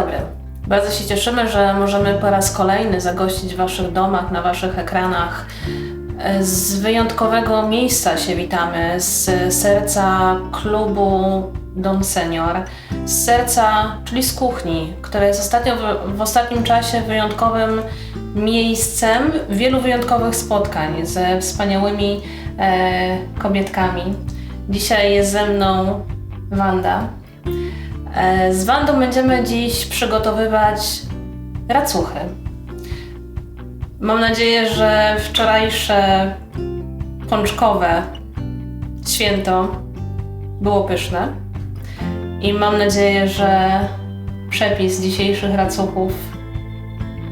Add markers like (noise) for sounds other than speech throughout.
Dobry. Bardzo się cieszymy, że możemy po raz kolejny zagościć w Waszych domach, na Waszych ekranach. Z wyjątkowego miejsca się witamy, z serca klubu Don Senior, z serca, czyli z kuchni, która jest ostatnio w, w ostatnim czasie wyjątkowym miejscem wielu wyjątkowych spotkań ze wspaniałymi e, kobietkami. Dzisiaj jest ze mną Wanda. E, Z Wandą będziemy dziś przygotowywać racuchy. Mam nadzieję, że wczorajsze pączkowe święto było pyszne. I mam nadzieję, że przepis dzisiejszych racuchów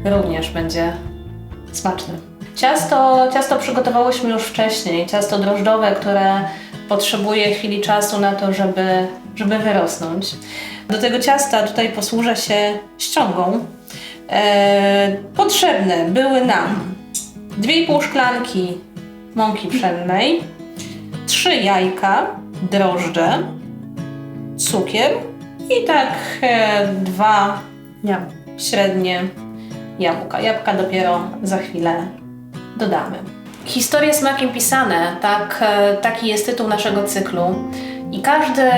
również będzie smaczny. Ciasto, ciasto przygotowałyśmy już wcześniej. Ciasto drożdżowe, które potrzebuje chwili czasu na to, żeby, żeby wyrosnąć. Do tego ciasta tutaj posłużę się ściągą. E, potrzebne były nam 2,5 szklanki mąki pszennej, 3 jajka, drożdże, cukier i tak e, dwa średnie jabłka. Jabłka dopiero za chwilę dodamy. Historie smakiem pisane, tak, e, taki jest tytuł naszego cyklu. I każdy,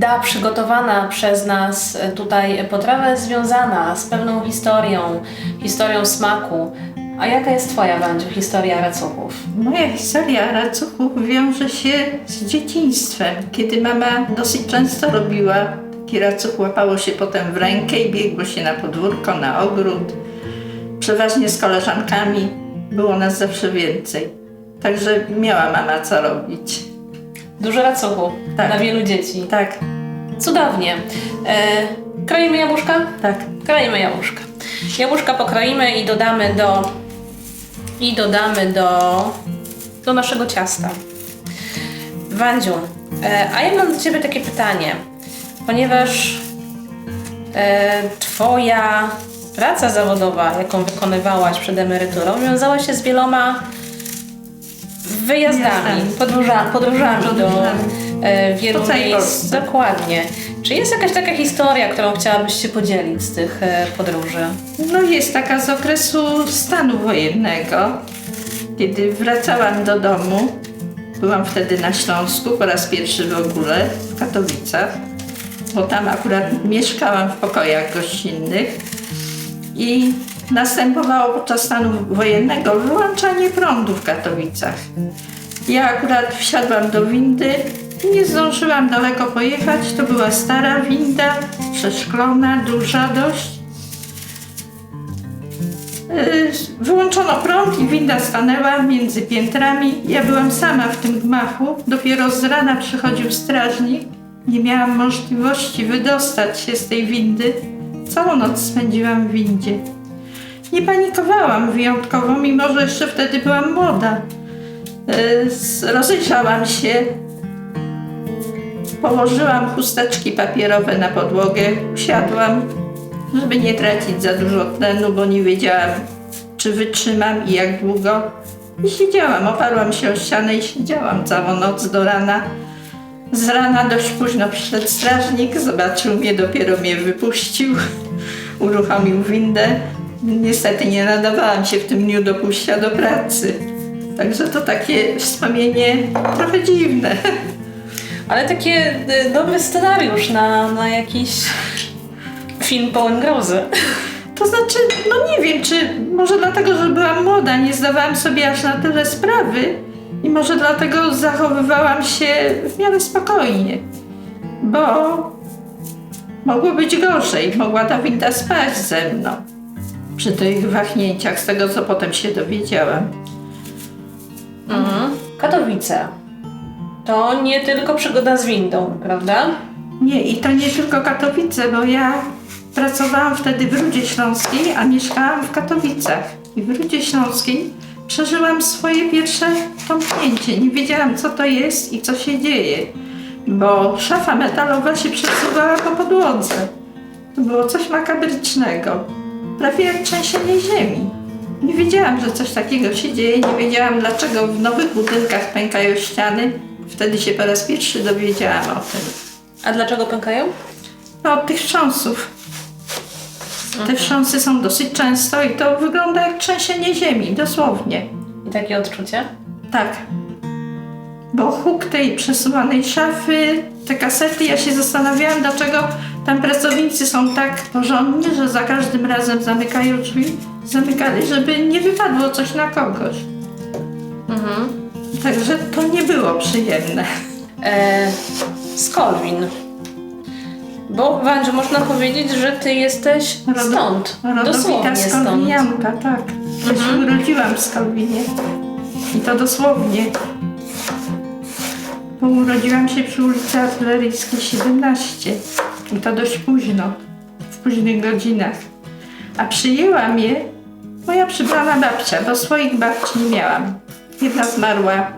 każda przygotowana przez nas e, tutaj potrawa jest związana z pewną historią, historią smaku. A jaka jest Twoja, Wandziu, historia racuchów? Moja historia racuchów wiąże się z dzieciństwem, kiedy mama dosyć często robiła taki racuch, łapało się potem w rękę i biegło się na podwórko, na ogród. Przeważnie z koleżankami, było nas zawsze więcej. Także miała mama co robić. Dużo racuchu Tak. dla wielu dzieci. Tak, Cudownie. E, kroimy jabłuszka? tak. Kroimy jabłuszka. Jabłuszka pokroimy i dodamy do i dodamy do, do naszego ciasta. Wandziu, e, a ja mam do Ciebie takie pytanie, ponieważ e, Twoja praca zawodowa, jaką wykonywałaś przed emeryturą, wiązała się z wieloma wyjazdami, podróża, podróżami do wielu Po całej miejsc. Polsce. Dokładnie. Czy jest jakaś taka historia, którą chciałabyś się podzielić z tych e, podróży? No jest taka z okresu stanu wojennego, kiedy wracałam do domu. Byłam wtedy na Śląsku po raz pierwszy w ogóle, w Katowicach, bo tam akurat mieszkałam w pokojach gościnnych i następowało podczas stanu wojennego wyłączanie prądu w Katowicach. Ja akurat wsiadłam do windy, nie zdążyłam daleko pojechać, to była stara winda, przeszklona, duża dość. Y, Wyłączono prąd i winda stanęła między piętrami. Ja byłam sama w tym gmachu. Dopiero z rana przychodził strażnik. Nie miałam możliwości wydostać się z tej windy. Całą noc spędziłam w windzie. Nie panikowałam wyjątkowo, mimo że jeszcze wtedy byłam młoda. Z- Rozejrzałam się, położyłam chusteczki papierowe na podłogę, usiadłam, żeby nie tracić za dużo tlenu, bo nie wiedziałam, czy wytrzymam i jak długo. I siedziałam, oparłam się o ścianę i siedziałam całą noc do rana. Z rana dość późno przyszedł strażnik, zobaczył mnie, dopiero mnie wypuścił, (laughs) uruchomił windę. Niestety nie nadawałam się w tym dniu do pójścia do pracy. Także to takie wspomnienie trochę dziwne. (laughs) Ale takie e, dobry scenariusz na, na jakiś film pełen grozy. To znaczy, no nie wiem, czy może dlatego, że byłam młoda, nie zdawałam sobie aż na tyle sprawy i może dlatego zachowywałam się w miarę spokojnie, bo mogło być gorzej, mogła ta winda spaść ze mną przy tych wahnięciach, z tego co potem się dowiedziałam. Mhm. Katowice. To nie tylko przygoda z windą, prawda? Nie, i to nie tylko Katowice, bo ja pracowałam wtedy w Rudzie Śląskiej, a mieszkałam w Katowicach. I w Rudzie Śląskiej przeżyłam swoje pierwsze tąpnięcie. Nie wiedziałam, co to jest i co się dzieje, bo szafa metalowa się przesuwała po podłodze. To było coś makabrycznego, prawie jak trzęsienie ziemi. Nie wiedziałam, że coś takiego się dzieje, nie wiedziałam, dlaczego w nowych budynkach pękają ściany. Wtedy się po raz pierwszy dowiedziałam o tym. A dlaczego pękają? No, od tych wstrząsów. Te wstrząsy są dosyć często i to wygląda jak trzęsienie ziemi, dosłownie. I takie odczucie? Tak. Bo huk tej przesuwanej szafy, te kasety, ja się zastanawiałam, dlaczego tam pracownicy są tak porządni, że za każdym razem zamykają drzwi, zamykali, żeby nie wypadło coś na kogoś. Mhm. Także to nie było przyjemne. E, z Kolwin. Bo Wandziu, można powiedzieć, że ty jesteś Rodo- stąd. Dosłownie stąd. Kalwinianka, tak. Ja się urodziłam w Skalwinie. I to dosłownie. Bo urodziłam się przy ulicy Artyleryjskiej 17. I to dość późno, w późnych godzinach. A przyjęła mnie moja przybrana babcia, bo swoich babci nie miałam. Jedna zmarła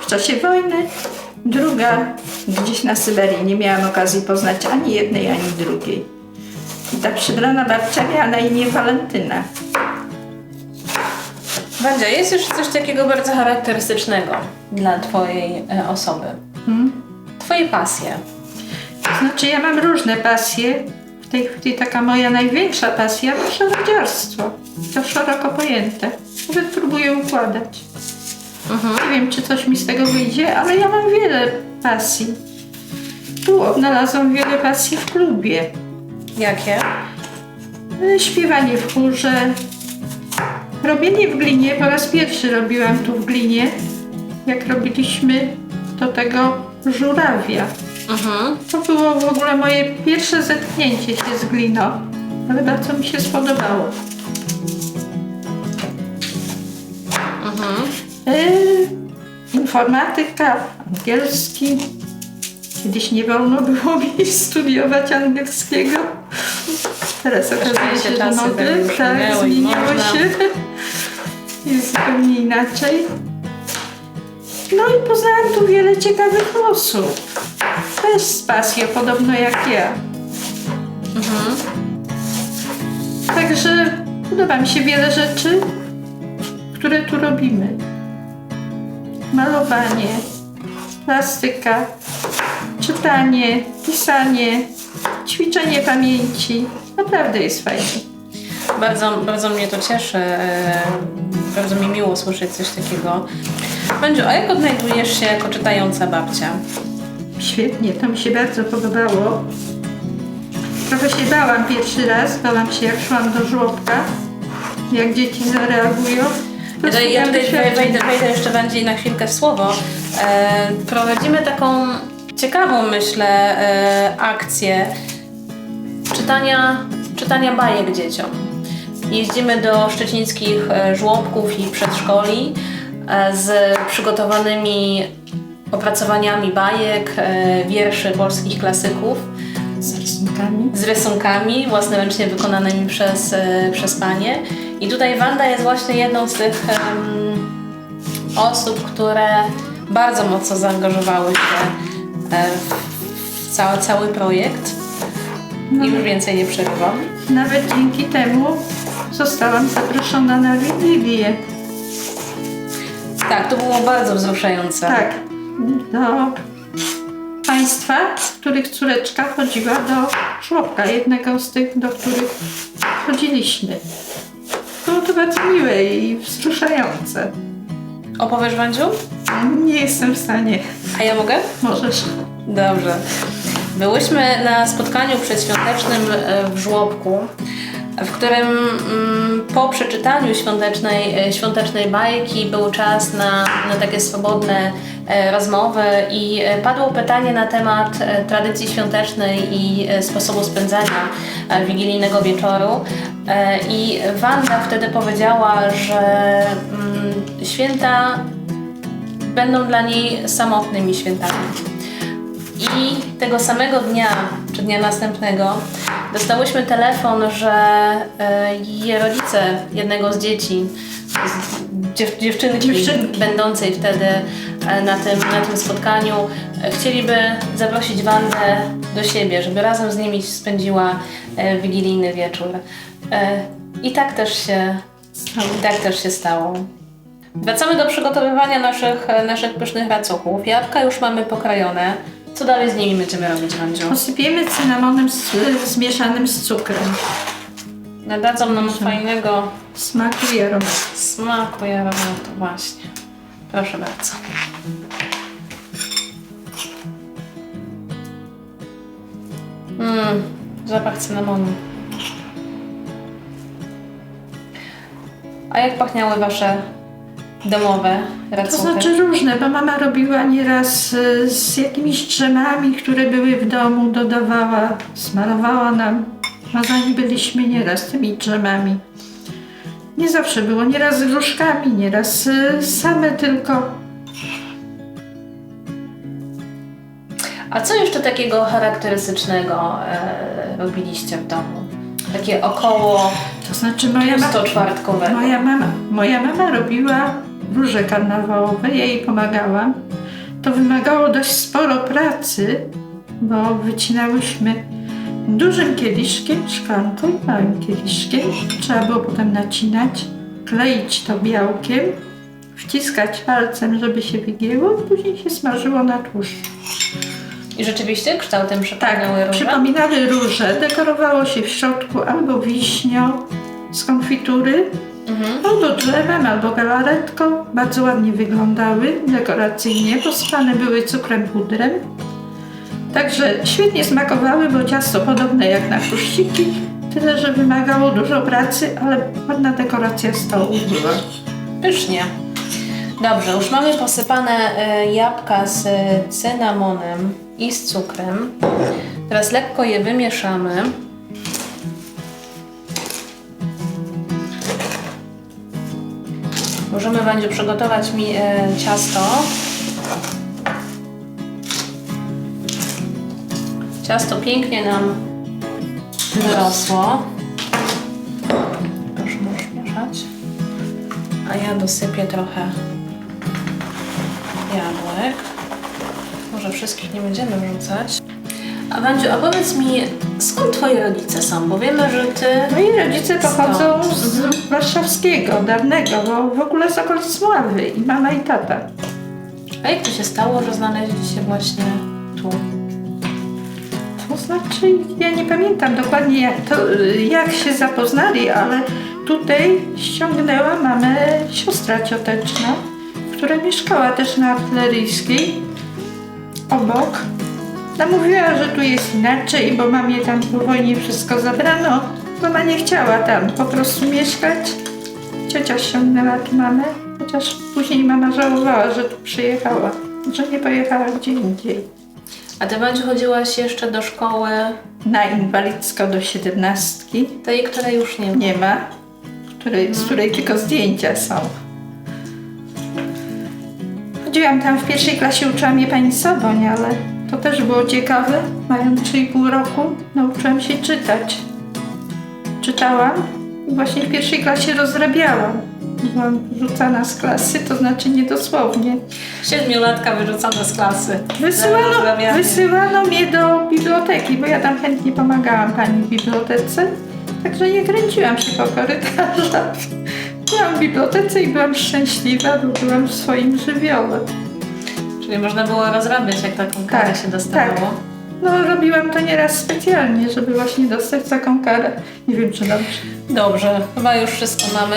w czasie wojny, druga gdzieś na Syberii. Nie miałam okazji poznać ani jednej, ani drugiej. I ta przybrana babcia miała na imię Walentyna. Wandzia, jest już coś takiego bardzo charakterystycznego dla twojej e, osoby. Hmm? Twoje pasje. Znaczy ja mam różne pasje. W tej chwili taka moja największa pasja to szaradziarstwo. To szeroko pojęte. Nawet próbuję układać. Nie wiem, czy coś mi z tego wyjdzie, ale ja mam wiele pasji. Tu odnalazłam wiele pasji w klubie. Jakie? E, Śpiewanie w chórze, robienie w glinie. Po raz pierwszy robiłam tu w glinie, jak robiliśmy do tego żurawia. Mhm. To było w ogóle moje pierwsze zetknięcie się z gliną, ale bardzo mi się spodobało. Informatyka, angielski. Kiedyś nie wolno było mi studiować angielskiego. Teraz okazuje się że mogę. tak zmieniło się. Jest zupełnie inaczej. No i poznałam tu wiele ciekawych osób. Też z pasją, podobno jak ja. Mhm. Także podoba mi się wiele rzeczy, które tu robimy. Malowanie, plastyka, czytanie, pisanie, ćwiczenie pamięci. Naprawdę jest fajnie. Bardzo, bardzo mnie to cieszy. e, Bardzo mi miło słyszeć coś takiego. Wandziu, a jak odnajdujesz się jako czytająca babcia? Świetnie, to mi się bardzo podobało. Trochę się bałam pierwszy raz, bałam się jak szłam do żłobka, jak dzieci zareagują. To Ja, tutaj wejdę, wejdę jeszcze bardziej na chwilkę w słowo. E, prowadzimy taką ciekawą, myślę, e, akcję czytania, czytania bajek dzieciom. Jeździmy do szczecińskich e, żłobków i przedszkoli e, z przygotowanymi opracowaniami bajek, e, wierszy polskich klasyków Z rysunkami. z rysunkami własnoręcznie wykonanymi przez, e, przez panie. I tutaj Wanda jest właśnie jedną z tych em, osób, które bardzo mocno zaangażowały się e, w cały, cały projekt. I już więcej nie przerywam. Nawet dzięki temu zostałam zaproszona na Wigilię. Tak, to było bardzo wzruszające. Tak, do państwa, z których córeczka chodziła do żłobka, jednego z tych, do których chodziliśmy. Było to bardzo miłe i wzruszające. Opowiesz, Wandziu? Nie jestem w stanie. A ja mogę? Możesz. Dobrze. Byłyśmy na spotkaniu przedświątecznym e, w żłobku, w którym mm, po przeczytaniu świątecznej, e, świątecznej bajki był czas na, na takie swobodne e, rozmowy i e, padło pytanie na temat e, tradycji świątecznej i e, sposobu spędzania e, wigilijnego wieczoru. E, I Wanda wtedy powiedziała, że mm, święta będą dla niej samotnymi świętami. I tego samego dnia, czy dnia następnego, dostałyśmy telefon, że e, jej rodzice jednego z dzieci, dziew, dziewczynki, Dziewczynki. będącej wtedy e, na tym, na tym spotkaniu, e, chcieliby zaprosić Wandę do siebie, żeby razem z nimi spędziła wigilijny wieczór. I tak też się, i tak też się stało. Wracamy do przygotowywania naszych, naszych pysznych racuchów. Jabłka już mamy pokrajone. Co dalej z nimi będziemy robić, Wandziu? Posypiemy cynamonem z, zmieszanym z cukrem. Nadadzą nam fajnego Smaku i aromatu. smaku aromatu, właśnie. Proszę bardzo. Mmm, zapach cynamonu. A jak pachniały wasze domowe To racuchy? znaczy różne, bo mama robiła nieraz y, z jakimiś drzemami, które były w domu, dodawała, smarowała nam. Mazani byliśmy nieraz tymi drzemami. Nie zawsze było, nieraz z gruszkami, nieraz y, same tylko. A co jeszcze takiego charakterystycznego e, robiliście w domu? Takie około To znaczy moja pustoczwartkowego. moja mama, moja mama robiła róże karnawałowe, ja jej pomagałam. To wymagało dość sporo pracy, bo wycinałyśmy dużym kieliszkiem, szklanką i małym kieliszkiem. Trzeba było potem nacinać, kleić to białkiem, wciskać palcem, żeby się wygięło, później się smażyło na tłuszczu. I rzeczywiście kształtem przypominały Tak, róże? przypominały róże. Dekorowało się w środku albo wiśnią z konfitury, Mhm. albo drzewem, albo galaretką. Bardzo ładnie wyglądały dekoracyjnie, posypane były cukrem pudrem. Także świetnie smakowały, bo ciasto podobne jak na chruściki, tyle że wymagało dużo pracy, ale ładna dekoracja stołu była. Pysznie. Dobrze, już mamy posypane e, jabłka z e, cynamonem i z cukrem. Teraz lekko je wymieszamy. Możemy będzie przygotować mi e, ciasto. Ciasto pięknie nam wyrosło. Proszę, możesz mieszać. A ja dosypię trochę jabłek. Może wszystkich nie będziemy wrzucać. A Wandziu, a powiedz mi, skąd twoi rodzice są? Bo wiemy, że ty... Moi rodzice pochodzą Stąd. z warszawskiego, dawnego, bo w ogóle z okolic Mławy i mama i tata. A jak to się stało, że znaleźli się właśnie tu? To znaczy, ja nie pamiętam dokładnie jak, to, jak się zapoznali, ale tutaj ściągnęła mamę siostra cioteczna, która mieszkała też na artyleryjskiej obok. Namówiła, że tu jest inaczej, bo mamie tam po wojnie wszystko zabrano. Mama nie chciała tam po prostu mieszkać. Ciocia ściągnęła tu mamę, chociaż później mama żałowała, że tu przyjechała, że nie pojechała gdzie indziej. A ty, Wandziu, chodziłaś jeszcze do szkoły na inwalidzko do siedemnastki. tej, której już nie ma. Nie ma, której, z której tylko zdjęcia są. Chodziłam tam w pierwszej klasie, uczyła mnie pani Soboń, ale to też było ciekawe. Mając 3,5 roku nauczyłam się czytać. Czytałam i właśnie w pierwszej klasie rozrabiałam. Byłam wyrzucana z klasy, to znaczy niedosłownie. Siedmiolatka wyrzucona z klasy. Wysyłano, wysyłano mnie do biblioteki, bo ja tam chętnie pomagałam pani w bibliotece. Także nie kręciłam się po korytarzach. Byłam w bibliotece i byłam szczęśliwa, bo byłam w swoim żywiole. Czyli można było rozrabiać, jak taką karę Tak, się dostawało. No, robiłam to nieraz specjalnie, żeby właśnie dostać taką karę. Nie wiem, czy dobrze. Dobrze, chyba już wszystko mamy.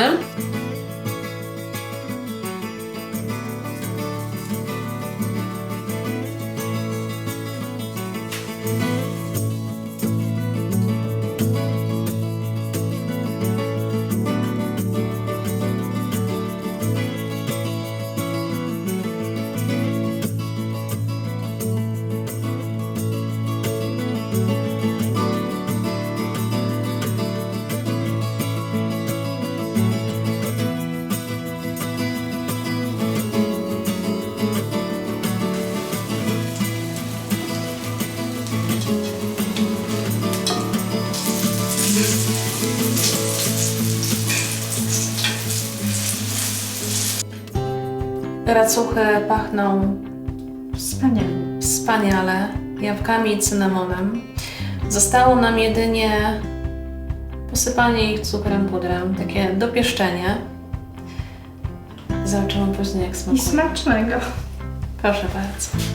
Racuchy pachną Wspaniale. wspaniale jabłkami i cynamonem. Zostało nam jedynie posypanie ich cukrem pudrem, takie dopieszczenie. Zobaczymy później jak I smakuje. smacznego. Proszę bardzo.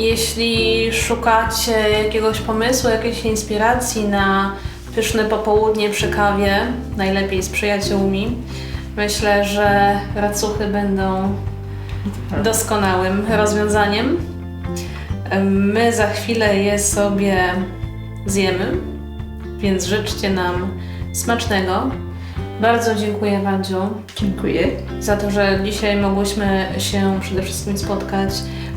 Jeśli szukacie jakiegoś pomysłu, jakiejś inspiracji na pyszne popołudnie przy kawie, najlepiej z przyjaciółmi, myślę, że racuchy będą doskonałym rozwiązaniem. My za chwilę je sobie zjemy, więc życzcie nam smacznego. Bardzo dziękuję Wadziu Dziękuję. za to, że dzisiaj mogłyśmy się przede wszystkim spotkać,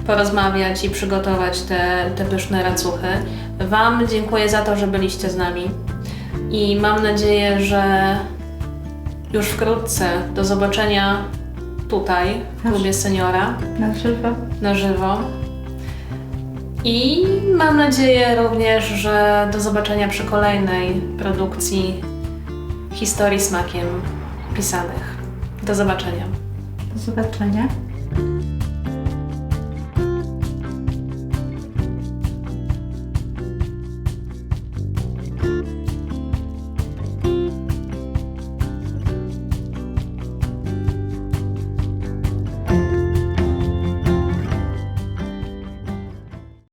porozmawiać i przygotować te, te pyszne racuchy. Wam dziękuję za to, że byliście z nami i mam nadzieję, że już wkrótce do zobaczenia tutaj w klubie seniora Na żywo. na żywo. I mam nadzieję również, że do zobaczenia przy kolejnej produkcji historii smakiem pisanych. Do zobaczenia. Do zobaczenia.